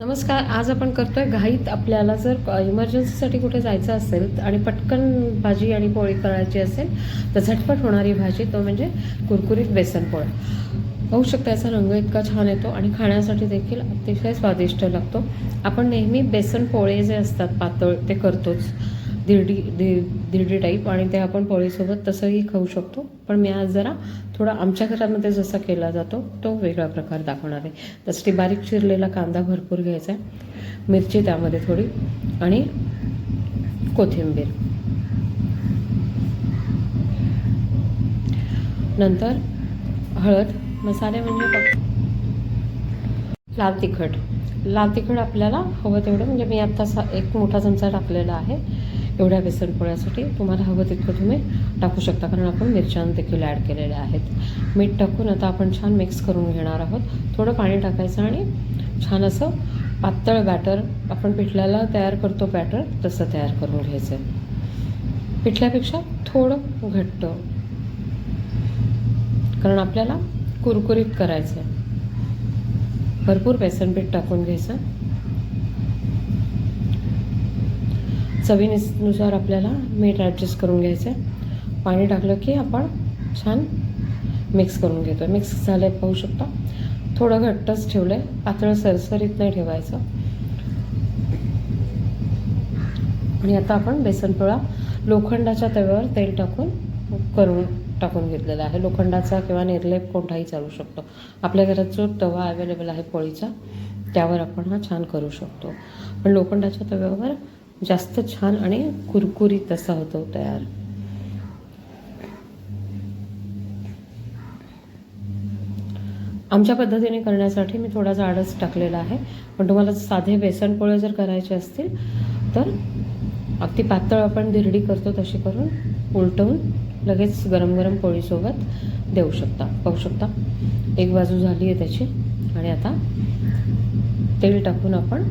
नमस्कार आज आपण करतोय घाईत आपल्याला जर इमर्जन्सीसाठी कुठे जायचं असेल आणि पटकन भाजी आणि पोळी करायची असेल तर झटपट होणारी भाजी तो म्हणजे कुरकुरीत बेसन पोळा. पाहू शकता याचा रंग इतका छान येतो आणि खाण्यासाठी देखील अतिशय स्वादिष्ट लागतो. आपण नेहमी बेसन पोळे जे असतात पातळ ते करतोच. धिरडी धि धिरडी टाईप आणि ते आपण पोळीसोबत तसंही खाऊ शकतो. पण मी आज जरा थोडा आमच्या घरामध्ये जसा केला जातो तो वेगळा प्रकार दाखवणार आहे. त्यासाठी बारीक चिरलेला कांदा भरपूर घ्यायचा आहे. मिरची त्यामध्ये थोडी आणि कोथिंबीर. नंतर हळद मसाले म्हणजे लाल तिखट. लाल तिखट आपल्याला हवं तेवढं म्हणजे मी आत्ता सा एक मोठा चमचा टाकलेला आहे. एवढ्या बेसन पोळ्यासाठी तुम्हाला हवं तितकं तुम्ही टाकू शकता कारण आपण मिरच्या देखील ॲड केलेल्या आहेत. मीठ टाकून आता आपण छान मिक्स करून घेणार आहोत. थोडं पाणी टाकायचं आणि छान असं पातळ बॅटर आपण पिठल्याला तयार करतो बॅटर तसं तयार करून घ्यायचं. आहे पिठल्यापेक्षा थोडं घट्ट कारण आपल्याला कुरकुरीत करायचं आहे भरपूर बेसन पीठ टाकून घ्यायचं. चवीनुसार आपल्याला मीठ ॲडजस्ट करून घ्यायचं आहे पाणी टाकलं की आपण छान मिक्स करून घेतो मिक्स झालं पाहू शकता. थोडं घट्टच ठेवलं आहे पातळ सरसरीत नाही ठेवायचं. आणि आता आपण बेसन पोळा लोखंडाच्या तव्यावर तेल टाकून करून टाकून घेतलेला आहे. लोखंडाचा किंवा निर्लेप कोणताही चालू शकतो. आपल्या घरात जो तवा अवेलेबल आहे पोळीचा त्यावर आपण हा छान करू शकतो. पण लोखंडाच्या तव्यावर जास्त छान आणि कुरकुरीत असा होतो तयार. आमच्या पद्धतीने करण्यासाठी मी थोडासा आडस टाकलेला आहे. पण तुम्हाला साधे बेसन पोळे जर करायचे असतील तर अगदी पातळ आपण धिरडी करतो तशी करून उलटवून लगेच गरम गरम पोळीसोबत देऊ शकता. पाहू शकता. एक बाजू झाली आहे त्याची. आणि आता तेल टाकून आपण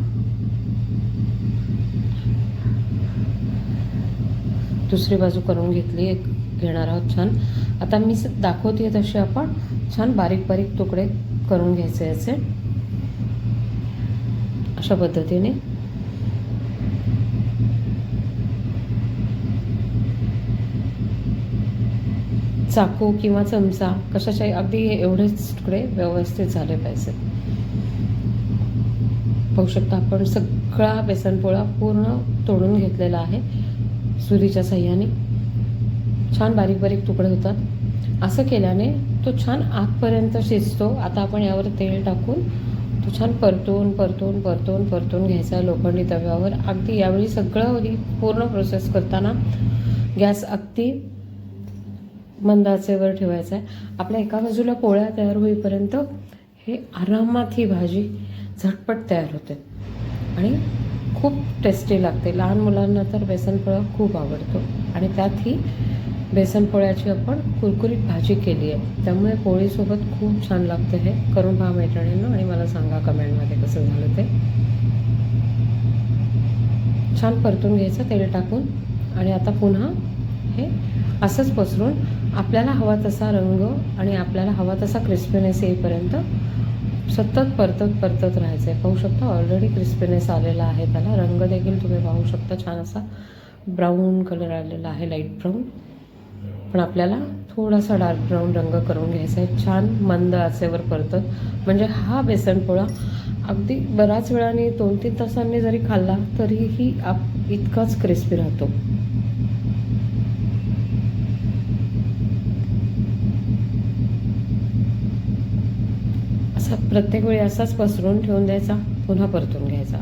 दुसरी बाजू करून घेतली एक घेणार आहोत छान. आता मी दाखवते तसे आपण. छान बारीक बारीक तुकडे करून घ्यायचे याचे अशा पद्धतीने. चाकू किंवा चमचा कशाच्याही अगदी एवढेच तुकडे व्यवस्थित झाले पाहिजे. पाहू शकता आपण सगळा बेसनपोळा पूर्ण तोडून घेतलेला आहे. सुरीच्या साह्याने. छान बारीक बारीक तुकडे होतात. असं केल्याने तो छान आतपर्यंत शिजतो. आता आपण यावर तेल टाकून तो छान परतून परतून परतून परतून घ्यायचा लोखंडी तव्यावर. अगदी यावेळी सगळं पूर्ण प्रोसेस करताना गॅस अगदी मंदाचेवर ठेवायचा आहे. आपल्या एका बाजूला पोळ्या तयार होईपर्यंत हे आरामात ही भाजी झटपट तयार होते. आणि खूप टेस्टी लागते. लहान मुलांना तर बेसनपोळा खूप आवडतो. आणि त्यात ही बेसनपोळ्याची आपण कुरकुरीत भाजी केली आहे. त्यामुळे पोळीसोबत खूप छान लागते हे. करून पहा मैत्रिणींना आणि मला सांगा कमेंटमध्ये कसं झालं ते. छान परतून घ्यायचं तेल टाकून. आणि आता पुन्हा हे असंच पसरून आपल्याला हवा तसा रंग आणि आपल्याला हवा तसा क्रिस्पीनेस येईपर्यंत सतत परतत परतत राहायचं आहे पाहू शकता ऑलरेडी क्रिस्पीनेस आलेला आहे त्याला. रंग देखील तुम्ही पाहू शकता. छान असा ब्राऊन कलर आलेला आहे लाइट ब्राऊन पण आपल्याला थोडासा डार्क ब्राऊन रंग करून घ्यायचा आहे. छान मंद आचेवर परतत. म्हणजे हा बेसनपोळा अगदी बऱ्याच वेळाने दोन तीन तासांनी जरी खाल्ला तरीही आप इतकाच क्रिस्पी राहतो. असा प्रत्येक वेळी असाच पसरून ठेवून द्यायचा पुन्हा परतून घ्यायचा.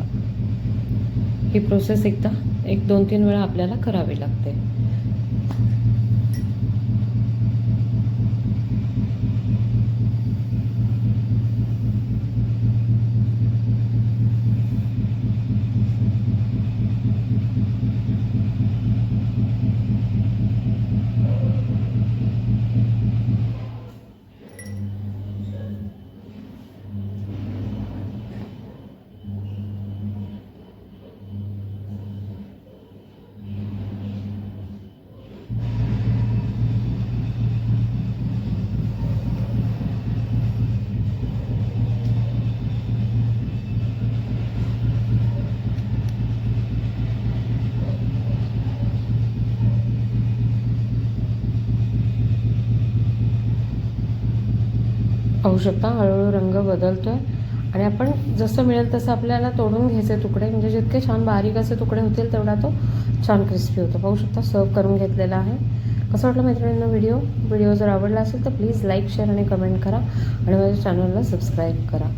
ही प्रोसेस एकदा एक दोन तीन वेळा आपल्याला करावी लागते. पाहू शकता हळूहळू रंग बदलतोय. आणि आपण जसं मिळेल तसं आपल्याला तोडून घ्यायचे तुकडे. म्हणजे जितके छान बारीक असे तुकडे होतील तेवढा तो छान क्रिस्पी होतो. पाहू शकता सर्व करून घेतलेला आहे. कसं वाटलं मैत्रिणींना व्हिडिओ व्हिडिओ जर आवडला असेल तर प्लीज लाईक शेअर आणि कमेंट करा. आणि माझ्या चॅनलला सबस्क्राईब करा.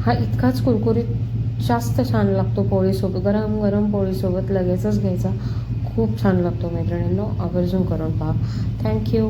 हा इतकाच कुरकुरीत जास्त छान लागतो पोळीसोबत. गरम गरम पोळीसोबत लगेचच घ्यायचा. खूप छान लागतो मैत्रिणींनो. आवर्जून करून पहा. थँक्यू